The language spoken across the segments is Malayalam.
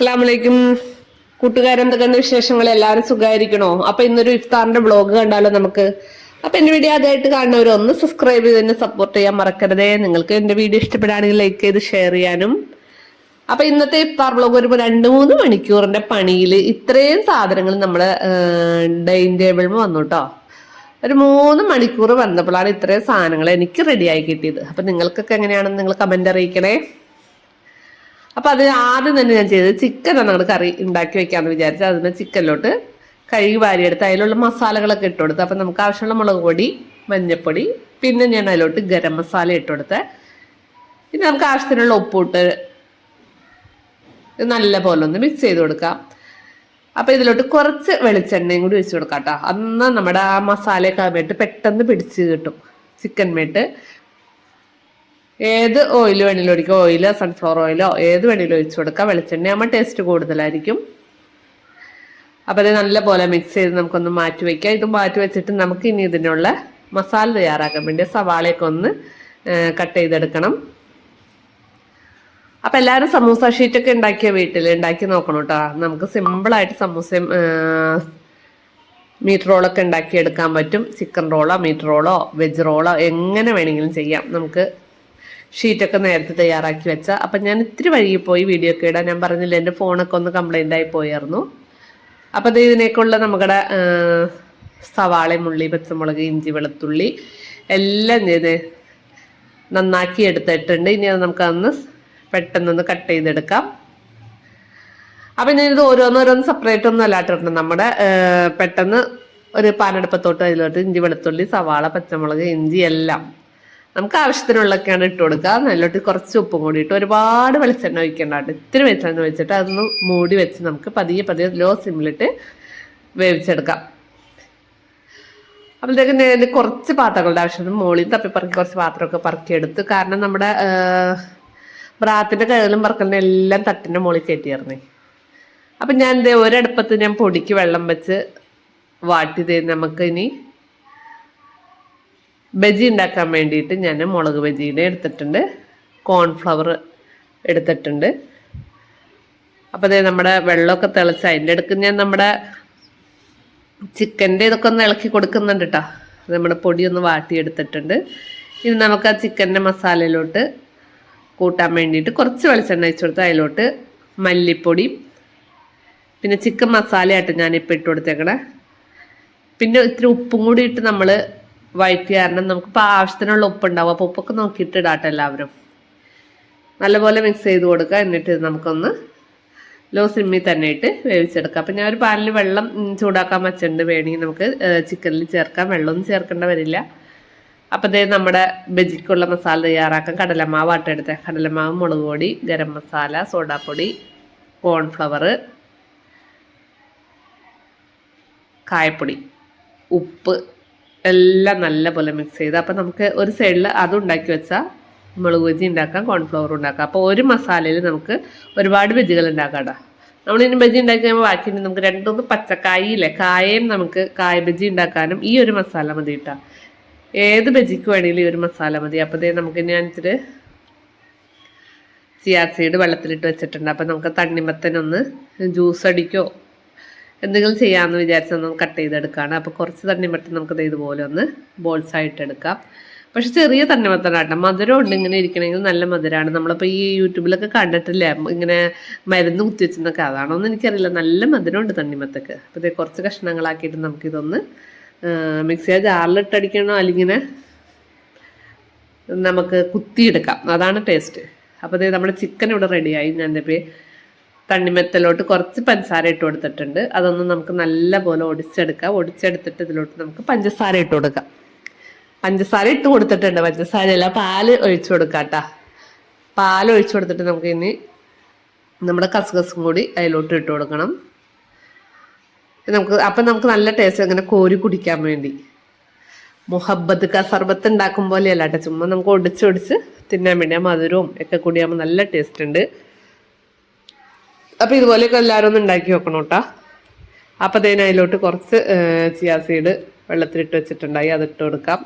അസ്സാം വലൈക്കും കൂട്ടുകാരെന്തൊക്കെയുണ്ട് വിശേഷങ്ങൾ? എല്ലാവരും സുഖമായിരിക്കണോ? അപ്പൊ ഇന്നൊരു ഇഫ്താറിന്റെ ബ്ലോഗ് കണ്ടാലോ നമുക്ക്? അപ്പൊ എന്റെ വീഡിയോ ആദ്യമായിട്ട് കാണുന്നവർ ഒന്ന് സബ്സ്ക്രൈബ് ചെയ്ത് എന്നെ സപ്പോർട്ട് ചെയ്യാൻ മറക്കരുതേ. നിങ്ങൾക്ക് എന്റെ വീഡിയോ ഇഷ്ടപ്പെടുകയാണെങ്കിൽ ലൈക്ക് ചെയ്ത് ഷെയർ ചെയ്യാനും. അപ്പൊ ഇന്നത്തെ ഇഫ്താർ ബ്ലോഗ് ഒരു രണ്ട് മൂന്ന് മണിക്കൂറിന്റെ പണിയിൽ ഇത്രയും സാധനങ്ങൾ നമ്മൾ ഡൈനിങ് ടേബിളിൽ വന്നു കേട്ടോ ഒരു മൂന്ന് മണിക്കൂർ വന്നപ്പോഴാണ് ഇത്രയും സാധനങ്ങൾ എനിക്ക് റെഡിയായി കിട്ടിയത്. അപ്പൊ നിങ്ങൾക്കൊക്കെ എങ്ങനെയാണെന്ന് നിങ്ങൾ കമന്റ് അറിയിക്കണേ. അപ്പൊ അത് ആദ്യം തന്നെ ഞാൻ ചെയ്തത് ചിക്കൻ ഞങ്ങൾ കറി ഉണ്ടാക്കി വെക്കാന്ന് വിചാരിച്ചു അതിന് ചിക്കനിലോട്ട് കഴുകി വാരിയെടുത്ത് അതിലുള്ള മസാലകളൊക്കെ ഇട്ട് കൊടുത്ത്. അപ്പൊ നമുക്ക് ആവശ്യമുള്ള മുളക് പൊടി മഞ്ഞപ്പൊടി പിന്നെ ഞാൻ അതിലോട്ട് ഗരം മസാല ഇട്ട് കൊടുത്ത്. പിന്നെ നമുക്ക് ആവശ്യത്തിനുള്ള ഉപ്പിട്ട് നല്ല പോലെ ഒന്ന് മിക്സ് ചെയ്ത് കൊടുക്കാം. അപ്പൊ ഇതിലോട്ട് കുറച്ച് വെളിച്ചെണ്ണയും കൂടി ഒഴിച്ചു കൊടുക്കാം കേട്ടോ അന്ന് നമ്മുടെ ആ മസാലയൊക്കെ ആകുമ്പോട്ട് പെട്ടെന്ന് പിടിച്ച് കിട്ടും. ചിക്കൻ മേട്ട് ഏത് ഓയിൽ വേണമെങ്കിലും ഒഴിക്കുക. ഓയിലോ സൺഫ്ലവർ ഓയിലോ ഏത് വേണമെങ്കിലും ഒഴിച്ചു കൊടുക്കാം. വെളിച്ചെണ്ണ ആകുമ്പോൾ ടേസ്റ്റ് കൂടുതലായിരിക്കും. അപ്പോൾ അത് നല്ല പോലെ മിക്സ് ചെയ്ത് നമുക്കൊന്ന് മാറ്റി വയ്ക്കാം ഇത് മാറ്റി വെച്ചിട്ട് നമുക്ക് ഇനി ഇതിനുള്ള മസാല തയ്യാറാക്കാൻ വേണ്ടി സവാളയൊക്കെ ഒന്ന് കട്ട് ചെയ്തെടുക്കണം. അപ്പം എല്ലാവരും സമൂസ ഷീറ്റൊക്കെ ഉണ്ടാക്കിയ വീട്ടിൽ ഉണ്ടാക്കി നോക്കണം കേട്ടോ. നമുക്ക് സിമ്പിളായിട്ട് സമൂസയും മീറ്റ് റോളൊക്കെ ഉണ്ടാക്കിയെടുക്കാൻ പറ്റും. ചിക്കൻ റോളോ മീറ്റ് റോളോ വെജ് റോളോ എങ്ങനെ വേണമെങ്കിലും ചെയ്യാം. നമുക്ക് ഷീറ്റൊക്കെ നേരത്തെ തയ്യാറാക്കി വെച്ച. അപ്പം ഞാൻ ഇത്തിരി വഴി പോയി വീഡിയോ ഒക്കെ ഇടാൻ. ഞാൻ പറഞ്ഞില്ല എന്റെ ഫോണൊക്കെ ഒന്ന് കംപ്ലൈന്റ് ആയി പോയായിരുന്നു. അപ്പം ഇതിനേക്കുള്ള നമ്മുടെ സവാള മുള്ളി പച്ചമുളക് ഇഞ്ചി വെളുത്തുള്ളി എല്ലാം ചെയ്ത് നന്നാക്കി എടുത്തിട്ടുണ്ട്. ഇനി അത് നമുക്കതൊന്ന് പെട്ടെന്നൊന്ന് കട്ട് ചെയ്തെടുക്കാം. അപ്പം ഞാനിത് ഓരോന്നോരോന്ന് സെപ്പറേറ്റ് ഒന്നും അല്ലാട്ടിട്ടുണ്ട് നമ്മുടെ പെട്ടെന്ന് ഒരു പാനടുപ്പത്തോട്ട് അതിലോട്ട് ഇഞ്ചി വെളുത്തുള്ളി സവാള പച്ചമുളക് ഇഞ്ചി എല്ലാം നമുക്ക് ആവശ്യത്തിനുള്ളൊക്കെയാണ് ഇട്ട് കൊടുക്കുക. നല്ലോട്ട് കുറച്ച് ഉപ്പും കൂടി ഇട്ട് ഒരുപാട് വെളിച്ചെണ്ണ ഒഴിക്കേണ്ട ഇത്തിരി വെളിച്ചെണ്ണ വെച്ചിട്ട് അതൊന്ന് മൂടി വെച്ച് നമുക്ക് പതിയെ പതിയെ ലോ സിമ്മിലിട്ട് വേവിച്ചെടുക്കാം. അപ്പോഴത്തേക്കും ഞാൻ കുറച്ച് പാത്രങ്ങളുടെ ആവശ്യമുണ്ട് മുകളിൽ തപ്പിപ്പറക്കി കുറച്ച് പാത്രമൊക്കെ പറക്കിയെടുത്ത്. കാരണം നമ്മുടെ ബ്രാത്തിന്റെ കഴുകലും പറക്കലിനും എല്ലാം തട്ടിന്റെ മുകളിൽ കയറ്റിയായിരുന്നേ. അപ്പം ഞാൻ എന്തേ ഒരടുപ്പത്ത് ഞാൻ പൊടിക്ക് വെള്ളം വെച്ച് വാട്ടി നമുക്ക് ഇനി ബജി ഉണ്ടാക്കാൻ വേണ്ടിയിട്ട് ഞാൻ മുളക് ബജിയുടെ എടുത്തിട്ടുണ്ട്. കോൺഫ്ലവർ എടുത്തിട്ടുണ്ട്. അപ്പോൾ അതേ നമ്മുടെ വെള്ളമൊക്കെ തിളച്ച് അതിന്റെ അടുക്ക് ഞാൻ നമ്മുടെ ചിക്കന്റെ ഇതൊക്കെ ഒന്ന് ഇളക്കി കൊടുക്കുന്നുണ്ട് കേട്ടോ നമ്മുടെ ഒന്ന് വാട്ടിയെടുത്തിട്ടുണ്ട് ഇനി നമുക്ക് ആ ചിക്കന്റെ മസാലയിലോട്ട് കൂട്ടാൻ വേണ്ടിയിട്ട് കുറച്ച് വെളിച്ചെണ്ണ വെച്ച് കൊടുത്ത് അതിലോട്ട് മല്ലിപ്പൊടി പിന്നെ ചിക്കൻ മസാലയായിട്ട് ഞാനിപ്പോൾ ഇട്ട് കൊടുത്തേക്കണേ. പിന്നെ ഇത്തിരി ഉപ്പും കൂടി ഇട്ട് നമ്മൾ വഴറ്റി കാരണം നമുക്കിപ്പോൾ ആവശ്യത്തിനുള്ള ഉപ്പുണ്ടാവും. അപ്പോൾ ഉപ്പൊക്കെ നോക്കിയിട്ട് ഇടാട്ടെ എല്ലാവരും. നല്ലപോലെ മിക്സ് ചെയ്ത് കൊടുക്കുക. എന്നിട്ട് നമുക്കൊന്ന് ലോ സിമ്മിൽ തന്നെ ഇട്ട് വേവിച്ചെടുക്കാം. അപ്പം ഞാൻ ഒരു പാലിൽ വെള്ളം ചൂടാക്കാൻ വെച്ചിട്ടുണ്ട്. വേണമെങ്കിൽ നമുക്ക് ചിക്കനിൽ ചേർക്കാം. വെള്ളമൊന്നും ചേർക്കേണ്ട വരില്ല. അപ്പം ഇതേ നമ്മുടെ ബജിക്കുള്ള മസാല തയ്യാറാക്കാം. കടലമാവ് ആട്ടെടുത്ത കടലമാവ് മുളക് പൊടി ഗരം മസാല സോഡാപ്പൊടി കോൺഫ്ലവർ കായപ്പൊടി ഉപ്പ് എല്ലാം നല്ല പോലെ മിക്സ് ചെയ്ത്. അപ്പം നമുക്ക് ഒരു സൈഡിൽ അത് ഉണ്ടാക്കി വെച്ചാൽ മുളക് ബജി ഉണ്ടാക്കാം കോൺഫ്ലവർ ഉണ്ടാക്കാം. അപ്പോൾ ഒരു മസാലയിൽ നമുക്ക് ഒരുപാട് ബജികൾ ഉണ്ടാക്കാം നമ്മളിനി ബജി ഉണ്ടാക്കി കഴിയുമ്പോൾ ബാക്കിയുണ്ട് നമുക്ക് രണ്ടൊന്ന് പച്ചക്കായില്ലേ കായയും നമുക്ക് കായ ബജി ഉണ്ടാക്കാനും ഈ ഒരു മസാല മതി കേട്ടോ ഏത് ബജിക്ക് വേണമെങ്കിലും ഈ ഒരു മസാല മതി. അപ്പോൾ ഇതേ നമുക്ക് ഞാൻ ഇച്ചിരി ചിയാ സീഡ് വെള്ളത്തിലിട്ട് വെച്ചിട്ടുണ്ട്. അപ്പം നമുക്ക് തണ്ണിമത്തനൊന്ന് ജ്യൂസ് അടിക്കോ എന്തെങ്കിലും ചെയ്യാമെന്ന് വിചാരിച്ചാൽ നമുക്ക് കട്ട് ചെയ്തെടുക്കുകയാണ് അപ്പോൾ കുറച്ച് തണ്ണിമത്തൻ നമുക്ക് ഇതുപോലെ ഒന്ന് ബോൾസ് ആയിട്ട് എടുക്കാം. പക്ഷെ ചെറിയ തണ്ണിമത്തനാട്ടോ മധുരം ഉണ്ട് ഇങ്ങനെ ഇരിക്കണമെങ്കിൽ നല്ല മധുരമാണ് നമ്മളിപ്പോൾ ഈ യൂട്യൂബിലൊക്കെ കണ്ടിട്ടില്ലേ? ഇങ്ങനെ മരുന്ന് കുത്തിവെച്ചെന്നൊക്കെ അതാണോന്ന് എനിക്കറിയില്ല. നല്ല മധുരമുണ്ട് തണ്ണിമത്തക്ക് അപ്പോൾ ഇതേ കുറച്ച് കഷ്ണങ്ങളാക്കിയിട്ട് നമുക്കിതൊന്ന് മിക്സിയ ജാറിലിട്ടടിക്കണോ അല്ലെങ്കിൽ നമുക്ക് കുത്തിയെടുക്കാം. അതാണ് ടേസ്റ്റ് അപ്പോൾ ഇതേ നമ്മുടെ ചിക്കൻ ഇവിടെ റെഡിയായി ഞാൻ ഇപ്പോൾ തണ്ണിമെത്തലോട്ട് കുറച്ച് പഞ്ചസാര ഇട്ട് കൊടുത്തിട്ടുണ്ട്. അതൊന്ന് നമുക്ക് നല്ല പോലെ ഒടിച്ചെടുക്കാം. ഒടിച്ചെടുത്തിട്ട് ഇതിലോട്ട് നമുക്ക് പഞ്ചസാര ഇട്ട് കൊടുക്കാം. പഞ്ചസാര ഇട്ട് കൊടുത്തിട്ടുണ്ട്. പഞ്ചസാര അല്ല പാൽ ഒഴിച്ചു കൊടുക്കാം പാൽ ഒഴിച്ചു കൊടുത്തിട്ട് നമുക്ക് ഇനി നമ്മുടെ കസകസും കൂടി അതിലോട്ട് ഇട്ട് കൊടുക്കണം. നമുക്ക് അപ്പം നമുക്ക് നല്ല ടേസ്റ്റ് അങ്ങനെ കോരി കുടിക്കാൻ വേണ്ടി. മുഹബത്ത് കസർബത്ത് സർബത്ത് ഉണ്ടാക്കും പോലെയല്ല ചുമ്മാ നമുക്ക് ഒടിച്ചൊടിച്ച് തിന്നാൻ വേണ്ടി ആ മധുരവും ഒക്കെ കൂടിയാകുമ്പോൾ നല്ല ടേസ്റ്റ് ഉണ്ട്. അപ്പോൾ ഇതുപോലെയൊക്കെ എല്ലാവരും ഒന്ന് ഉണ്ടാക്കി വെക്കണം കേട്ടോ അപ്പം അതിന് അതിലോട്ട് കുറച്ച് ചിയാ സീഡ് വെള്ളത്തിലിട്ട് വെച്ചിട്ടുണ്ടായി. അതിട്ട് കൊടുക്കാം.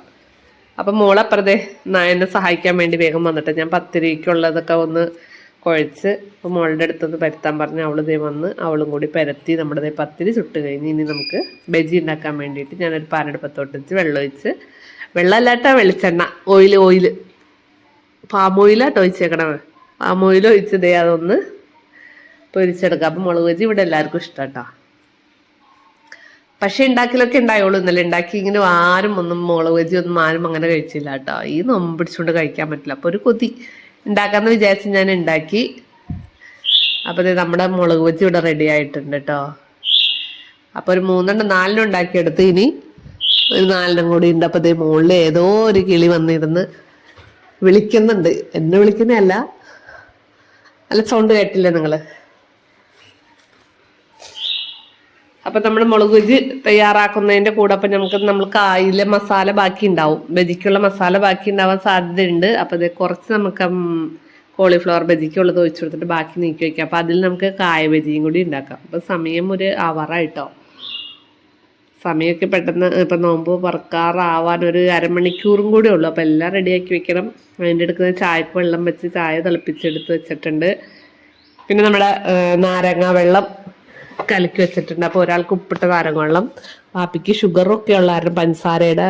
അപ്പം മോളപ്പുറത്തെ നായനെ സഹായിക്കാൻ വേണ്ടി വേഗം വന്നിട്ട് ഞാൻ പത്തിരിക്കുള്ളതൊക്കെ ഒന്ന് കുഴച്ച് അപ്പോൾ മോളുടെ അടുത്തൊന്ന് പരത്താൻ പറഞ്ഞ് അവൾ ദേ വന്ന് അവളും കൂടി പരത്തി നമ്മുടെ ദേ പത്തിരി ചുട്ട് കഴിഞ്ഞ് ഇനി നമുക്ക് ബജി ഉണ്ടാക്കാൻ വേണ്ടിയിട്ട് ഞാനൊരു പാനെടുപ്പത്തോട്ട് വെച്ച് വെള്ളം ഒഴിച്ച് വെള്ളമല്ലാട്ട വെളിച്ചെണ്ണ ഓയിൽ ഓയിൽ പാം ഓയിലാട്ടോ പാമോയിൽ ഓയിൽ ഒഴിച്ച് ദേ അതൊന്ന് പൊരിച്ചെടുക്കാം. അപ്പം മുളക് ബജി ഇവിടെ എല്ലാവർക്കും ഇഷ്ടാട്ടോ. പക്ഷെ ഉണ്ടാക്കലൊക്കെ ഉണ്ടായോളൂ ഇന്നലെ ഉണ്ടാക്കി ഇങ്ങനെ ആരും ഒന്നും മുളക് ബജി ഒന്നും ആരും അങ്ങനെ കഴിച്ചില്ല കേട്ടോ ഈ നൊമ്പ് പിടിച്ചുകൊണ്ട് കഴിക്കാൻ പറ്റില്ല. അപ്പോൾ ഒരു കൊതി ഉണ്ടാക്കാന്ന് വിചാരിച്ച് ഞാൻ ഉണ്ടാക്കി അപ്പോൾ നമ്മുടെ മുളക് ബജി ഇവിടെ റെഡി ആയിട്ടുണ്ട് കേട്ടോ അപ്പോൾ ഒരു മൂന്നെണ്ണം നാലിനും ഉണ്ടാക്കിയെടുത്ത് ഇനി ഒരു നാലിനും കൂടി ഉണ്ട് അപ്പോൾ ദേ മുകളിൽ ഏതോ ഒരു കിളി വന്നിരുന്ന് വിളിക്കുന്നുണ്ട്. എന്നെ വിളിക്കുന്നതല്ല. അല്ല സൗണ്ട് കേട്ടില്ലേ നിങ്ങൾ? അപ്പൊ നമ്മൾ മുളക് ബജി തയ്യാറാക്കുന്നതിന്റെ കൂടെ അപ്പൊ നമുക്ക് നമ്മൾ കായിലെ മസാല ബാക്കി ഉണ്ടാവും. ബജിക്കുള്ള മസാല ബാക്കി ഉണ്ടാവാൻ സാധ്യതയുണ്ട്. അപ്പൊ ഇത് കുറച്ച് നമുക്ക് കോളിഫ്ലവർ ബജിക്കുള്ളത് ഒഴിച്ചു കൊടുത്തിട്ട് ബാക്കി നീക്കി വെക്കാം. അപ്പൊ അതിൽ നമുക്ക് കായ ബജിയും കൂടി ഉണ്ടാക്കാം. അപ്പൊ സമയം ഒരു അവറായിട്ടോ സമയമൊക്കെ പെട്ടെന്ന് ഇപ്പം നോമ്പ് പറക്കാറാവാൻ ഒരു അരമണിക്കൂറും കൂടെ ഉള്ളൂ. അപ്പോൾ എല്ലാം റെഡിയാക്കി വെക്കണം. അതിന്റെ അടുക്കുന്ന ചായക്ക് വെള്ളം വെച്ച് ചായ തിളപ്പിച്ചെടുത്ത് വെച്ചിട്ടുണ്ട്. പിന്നെ നമ്മുടെ നാരങ്ങ വെള്ളം കലക്കി വെച്ചിട്ടുണ്ട്. അപ്പോൾ ഒരാൾക്ക് ഉപ്പിട്ട നാരങ്ങ വെള്ളം പാപ്പിക്ക് ഷുഗറൊക്കെ ഉള്ള കാരണം പഞ്ചസാരയുടെ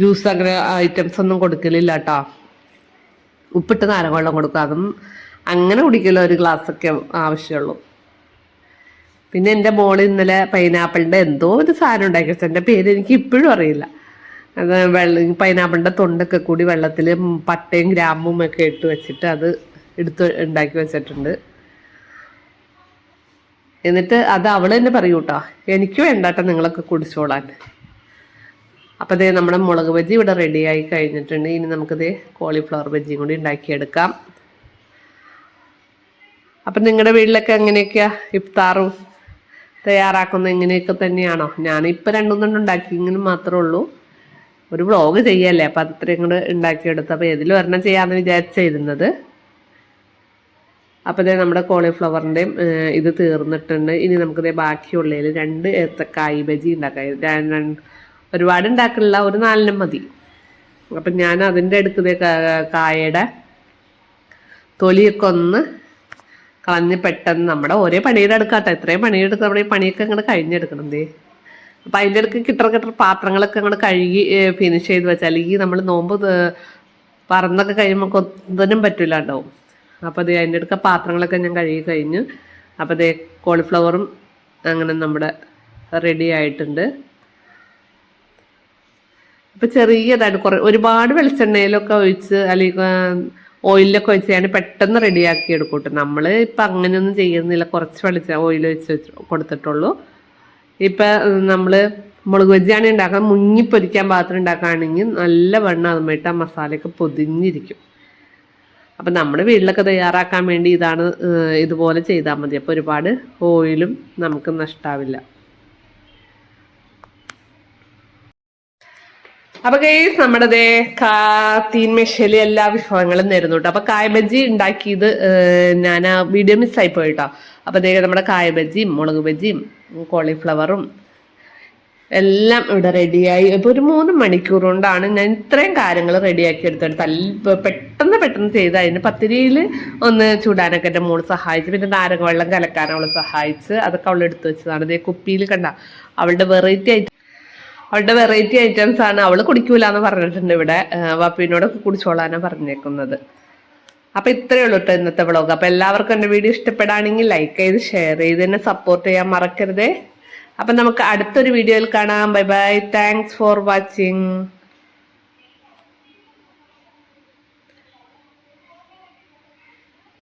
ജ്യൂസ് അങ്ങനെ ഐറ്റംസ് ഒന്നും കൊടുക്കലില്ല കേട്ടോ ഉപ്പിട്ട് നാരങ്ങ വെള്ളം കൊടുക്കും. അതും അങ്ങനെ കുടിക്കില്ല ഒരു ഗ്ലാസ് ഒക്കെ ആവശ്യമുള്ളൂ പിന്നെ എന്റെ മോൾ ഇന്നലെ പൈനാപ്പിളിന്റെ എന്തോ ഒരു സാധനം ഉണ്ടാക്കി വെച്ചാൽ എന്റെ പേര് എനിക്ക് ഇപ്പോഴും അറിയില്ല. അത് വെള്ളം പൈനാപ്പിളിന്റെ തൊണ്ടൊക്കെ കൂടി വെള്ളത്തിൽ പട്ടയും ഗ്രാമ്പും ഒക്കെ ഇട്ട് വെച്ചിട്ട് അത് എടുത്ത് ഉണ്ടാക്കി വെച്ചിട്ടുണ്ട്. എന്നിട്ട് അത് അവൾ തന്നെ പറയൂ കേട്ടോ എനിക്ക് വേണ്ടാട്ടോ നിങ്ങളൊക്കെ കുടിച്ചോളാൻ. അപ്പോൾ ദേ നമ്മുടെ മുളക് ബജ്ജി ഇവിടെ റെഡിയായി കഴിഞ്ഞിട്ടുണ്ട്. ഇനി നമുക്കിത് കോളിഫ്ലവർ ബജ്ജിയും കൂടി ഉണ്ടാക്കിയെടുക്കാം. അപ്പം നിങ്ങളുടെ വീട്ടിലൊക്കെ എങ്ങനെയൊക്കെയാ ഇഫ്താറും തയ്യാറാക്കുന്നത്? ഇങ്ങനെയൊക്കെ തന്നെയാണോ? ഞാനിപ്പോൾ രണ്ടുമൂന്നെണ്ണം ഉണ്ടാക്കി ഉണ്ടാക്കിയെങ്കിലും മാത്രമേ ഉള്ളൂ. ഒരു വ്ളോഗ് ചെയ്യല്ലേ? അപ്പം അത് ഇത്രയും കൂടെ ഉണ്ടാക്കിയെടുത്ത് അപ്പോൾ ഏതിലും ഒരെണ്ണം ചെയ്യാമെന്ന് വിചാരിച്ചിരുന്നത് അപ്പോൾ ഇതേ നമ്മുടെ കോളിഫ്ലവറിന്റെയും ഇത് തീർന്നിട്ടുണ്ട്. ഇനി നമുക്കിതേ ബാക്കിയുള്ളതിൽ രണ്ട് ഏത്തക്കായ് ബജി ഉണ്ടാക്കാം. ഒരുപാട് ഉണ്ടാക്കണില്ല ഒരു നാലിനും മതി. അപ്പം ഞാൻ അതിന്റെ അടുത്തത് കായയുടെ തൊലിയൊക്കെ ഒന്ന് കളഞ്ഞ് പെട്ടെന്ന് നമ്മുടെ ഒരേ പണിയുടെ എടുക്കാട്ടോ ഇത്രയും പണിയെടുത്ത് നമ്മുടെ ഈ പണിയൊക്കെ അങ്ങോട്ട് കഴിഞ്ഞെടുക്കണം ദേ. അപ്പം അതിന്റെ ഇടയ്ക്ക് കിട്ടുന്ന കിട്ടുന്ന പാത്രങ്ങളൊക്കെ അങ്ങോട്ട് കഴുകി ഫിനിഷ് ചെയ്ത് വെച്ചാൽ ഈ നമ്മൾ നോമ്പ് പറന്നൊക്കെ കഴിയുമ്പോൾ ഒന്നിനും പറ്റില്ല ഉണ്ടാവും അപ്പോൾ അത് അതിന്റെ അടുക്ക പാത്രങ്ങളൊക്കെ ഞാൻ കഴുകി കഴിഞ്ഞു. അപ്പോൾ അതേ കോളിഫ്ലവറും അങ്ങനെ നമ്മുടെ റെഡി ആയിട്ടുണ്ട്. ഇപ്പൊ ചെറിയതായിട്ട് കുറേ ഒരുപാട് വെളിച്ചെണ്ണയിലൊക്കെ ഒഴിച്ച് അല്ലെങ്കിൽ ഓയിലൊക്കെ ഒഴിച്ച് ഞാൻ പെട്ടെന്ന് റെഡിയാക്കി എടുക്കൂട്ടോ നമ്മൾ ഇപ്പം അങ്ങനെയൊന്നും ചെയ്യുന്നില്ല. കുറച്ച് വെളിച്ച ഓയിൽ ഒഴിച്ച് കൊടുത്തിട്ടുള്ളൂ. ഇപ്പം നമ്മൾ മുളക് ബജിയാണ് ഉണ്ടാക്കാൻ മുങ്ങി പൊരിക്കാൻ പാത്രം ഉണ്ടാക്കുകയാണെങ്കിൽ നല്ല വെണ്ണ അതുമായിട്ട് ആ മസാലയൊക്കെ പൊതിഞ്ഞിരിക്കും. അപ്പം നമ്മുടെ വീട്ടിലൊക്കെ തയ്യാറാക്കാൻ വേണ്ടി ഇതാണ് ഇതുപോലെ ചെയ്താൽ മതി. അപ്പോൾ ഒരുപാട് ഓയിലും നമുക്ക് നഷ്ടാവില്ല. അപ്പൊ കേസ് നമ്മുടെ ദേ കാ- തീൻ മെഷൽ എല്ലാ വിഭവങ്ങളും നേരുന്നു കേട്ടോ അപ്പൊ കായബജി ഉണ്ടാക്കിയത് ഞാൻ ആ വീഡിയോ മിസ്സായി പോയിട്ടോ അപ്പൊ ദേ നമ്മുടെ കായബജിയും മുളക് ബജിയും കോളിഫ്ലവറും എല്ലാം ഇവിടെ റെഡിയായി ഇപ്പൊ ഒരു മൂന്ന് മണിക്കൂർ കൊണ്ടാണ് ഞാൻ ഇത്രയും കാര്യങ്ങൾ റെഡിയാക്കി എടുത്തത്. തല്ല പെട്ടെന്ന് പെട്ടെന്ന് ചെയ്ത് അതിന് പത്തിരിയിൽ ഒന്ന് ചൂടാനൊക്കെ എന്റെ മോൾ സഹായിച്ചു പിന്നെ നാരങ്ങ വെള്ളം കലക്കാൻ സഹായിച്ച് അതൊക്കെ അവൾ എടുത്തു വെച്ചതാണ്. ഇതേ കുപ്പിയിൽ കണ്ട അവളുടെ വെറൈറ്റി ആയിട്ട് അവളുടെ വെറൈറ്റി ഐറ്റംസ് ആണ്. അവൾ കുടിക്കൂല എന്ന് പറഞ്ഞിട്ടുണ്ട് ഇവിടെ. വാപ്പിനോടൊക്കെ കുടിച്ചോളാനാണ് പറഞ്ഞേക്കുന്നത്. അപ്പൊ ഇത്രയേ ഉള്ളൂ കേട്ടോ ഇന്നത്തെ വ്ളോഗ് അപ്പൊ എല്ലാവർക്കും എന്റെ വീഡിയോ ഇഷ്ടപ്പെടുകയാണെങ്കിൽ ലൈക്ക് ചെയ്ത് ഷെയർ ചെയ്ത് തന്നെ സപ്പോർട്ട് ചെയ്യാൻ മറക്കരുതേ. അപ്പൊ നമുക്ക് അടുത്തൊരു വീഡിയോയിൽ കാണാം. Bye bye thanks for watching